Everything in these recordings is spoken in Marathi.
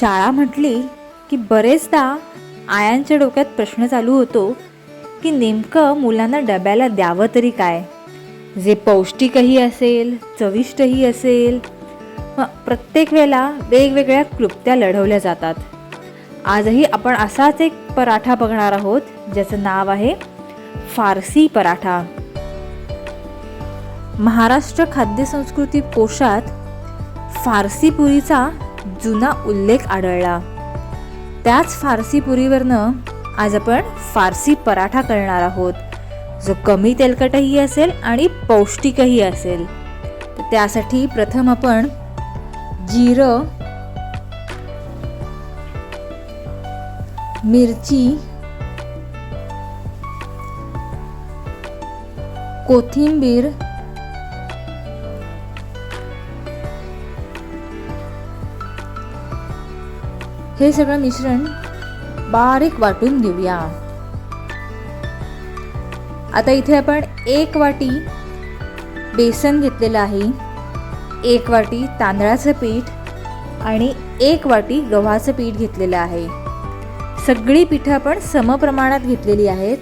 शाळा म्हटली की बरेचदा आयांच्या डोक्यात प्रश्न चालू होतो की नेमकं मुलांना डब्याला द्यावं तरी काय? जे पौष्टिकही असेल चविष्टही असेल मग प्रत्येक वेळेला वेगवेगळ्या क्लुप्त्या लढवल्या जातात. आजही आपण असाच एक पराठा बघणार आहोत ज्याचं नाव आहे फारसी पराठा. महाराष्ट्र खाद्यसंस्कृती कोशात फारसी पुरीचा जुना उल्लेख आढळला. त्याच फारसी पुरीवरनं आज आपण फारसी पराठा करणार आहोत. जो कमी तेलकटही असेल आणि पौष्टिकही असेल. तर त्यासाठी प्रथम आपण जिरं मिरची कोथिंबीर हे सगळं मिश्रण बारीक वाटून घेऊया. आता इथे आपण एक वाटी बेसन घेतलेलं आहे एक वाटी तांदळाचं पीठ आणि एक वाटी गव्हाचं पीठ घेतलेलं आहे. सगळी पिठं आपण समप्रमाणात घेतलेली आहेत.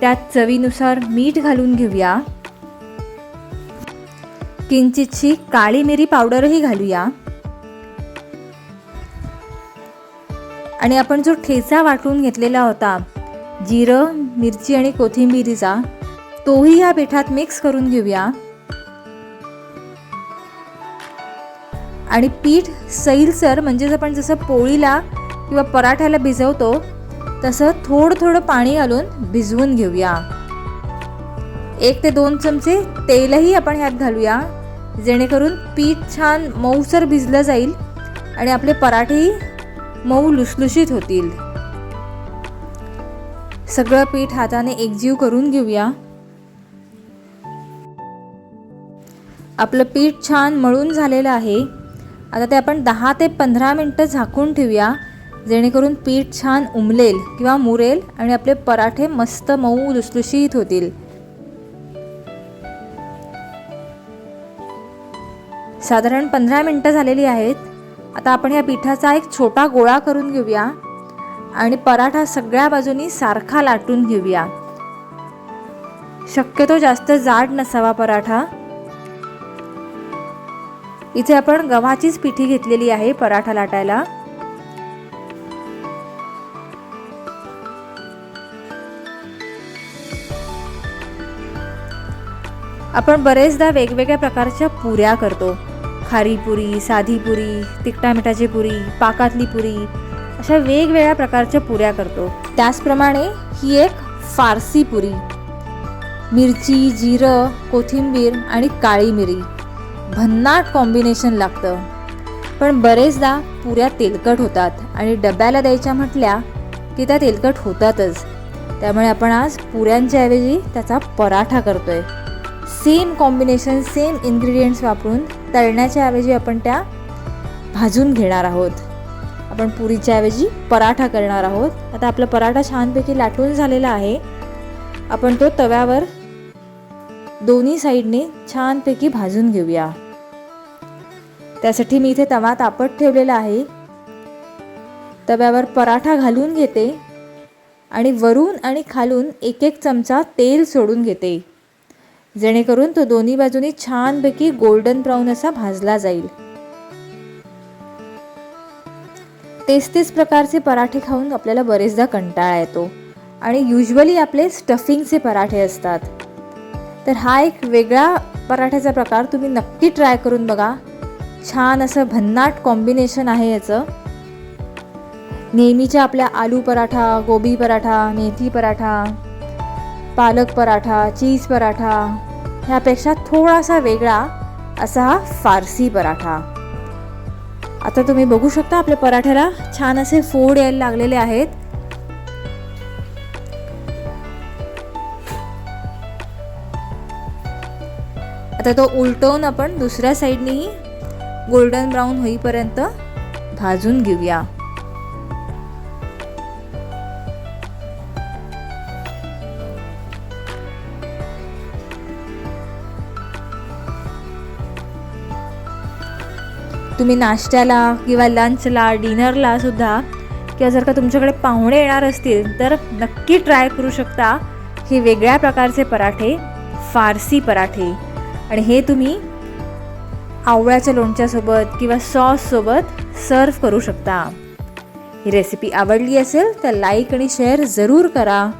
त्यात चवीनुसार मीठ घालून घेऊया. किंचितशी काळी मिरी पावडरही घालूया. आणि आपण जो ठेचा वाटून घेतलेला होता जिरं मिरची आणि कोथिंबिरीचा तोही या पिठात मिक्स करून घेऊया. आणि पीठ सैलसर म्हणजेच आपण जसं पोळीला किंवा पराठ्याला भिजवतो तसं थोडं थोडं पाणी घालून भिजवून घेऊया. एक ते दोन चमचे तेलही आपण ह्यात घालूया जेणेकरून पीठ छान मऊसर भिजलं जाईल आणि आपले पराठेही मऊ लुसलुशीत होतील. सगळं पीठ हाताने एकजीव करून घेऊया. आपलं पीठ छान मळून झालेलं आहे. आता ते आपण दहा ते पंधरा मिनटं झाकून ठेवूया जेणेकरून पीठ छान उमलेल किंवा मुरेल आणि आपले पराठे मस्त मऊ लुसलुशीत होतील. साधारण पंधरा मिनटं झालेली आहेत. आता आपण या पिठाचा एक छोटा गोळा करून घेऊया. आणि पराठा सगळ्या बाजूनी सारखा लाटून घेऊया. शक्यतो जास्त जाड नसावा पराठा. इथे आपण गव्हाचीच पिठी घेतलेली आहे पराठा लाटायला. आपण बरेचदा वेगवेगळ्या प्रकारच्या पुऱ्या करतो. खारी पुरी साधी पुरी तिखटा मिठाची पुरी पाकातली पुरी अशा वेगवेगळ्या प्रकारच्या पुऱ्या करतो. त्याचप्रमाणे ही एक फारसी पुरी. मिरची जिरं कोथिंबीर आणि काळी मिरी. भन्नाट कॉम्बिनेशन लागतं. पण बरेचदा पुऱ्या तेलकट होतात आणि डब्याला द्यायच्या म्हटल्या की त्या तेलकट होतातच. त्यामुळे आपण आज पुऱ्यांच्या ऐवजी त्याचा पराठा करतोय. सेम कॉम्बिनेशन सेम इन्ग्रेडियंट्स वापरून तळण्याच्या ऐवजी आपण त्या भाजून घेणार आहोत. आपण पुरीच्या ऐवजी पराठा करणार आहोत. आता आपला पराठा छानपैकी लाटून झालेला आहे. आपण तो तव्यावर दोन्ही साईडने छानपैकी भाजून घेऊया. त्यासाठी मी इथे तवा तापत ठेवलेला आहे. तव्यावर पराठा घालून घेते आणि वरून आणि खालून एक एक चमचा तेल सोडून घेते. जेणेकरून तो दोन्ही बाजूनी छानपैकी गोल्डन ब्राऊन असा भाजला जाईल. तेच तेच प्रकारचे पराठे खाऊन आपल्याला बरेचदा कंटाळा येतो. आणि युजली आपले स्टफिंगचे पराठे असतात. तर हा एक वेगळा पराठ्याचा प्रकार तुम्ही नक्की ट्राय करून बघा. छान असं भन्नाट कॉम्बिनेशन आहे याचं. नेहमीच्या आपल्या आलू पराठा गोबी पराठा मेथी पराठा पालक पराठा चीज पराठा ह्यापेक्षा थोडासा वेगळा असा हा फारसी पराठा. आता तुम्ही बघू शकता आपल्या पराठ्याला छान असे फोड यायला लागलेले आहेत. आता तो उलटवून आपण दुसऱ्या साईडनेही गोल्डन ब्राऊन होईपर्यंत भाजून घेऊया. तुम्ही नाश्त्याला किंवा लंचला डिनरला सुद्धा किंवा जर का तुमच्याकडे पाहुणे येणार असतील तर नक्की ट्राय करू शकता हे वेगळ्या प्रकारचे पराठे फारसी पराठे. आणि हे तुम्ही आवळ्याच्या लोणच्यासोबत किंवा सॉससोबत सर्व करू शकता. ही रेसिपी आवडली असेल तर लाईक आणि शेअर जरूर करा.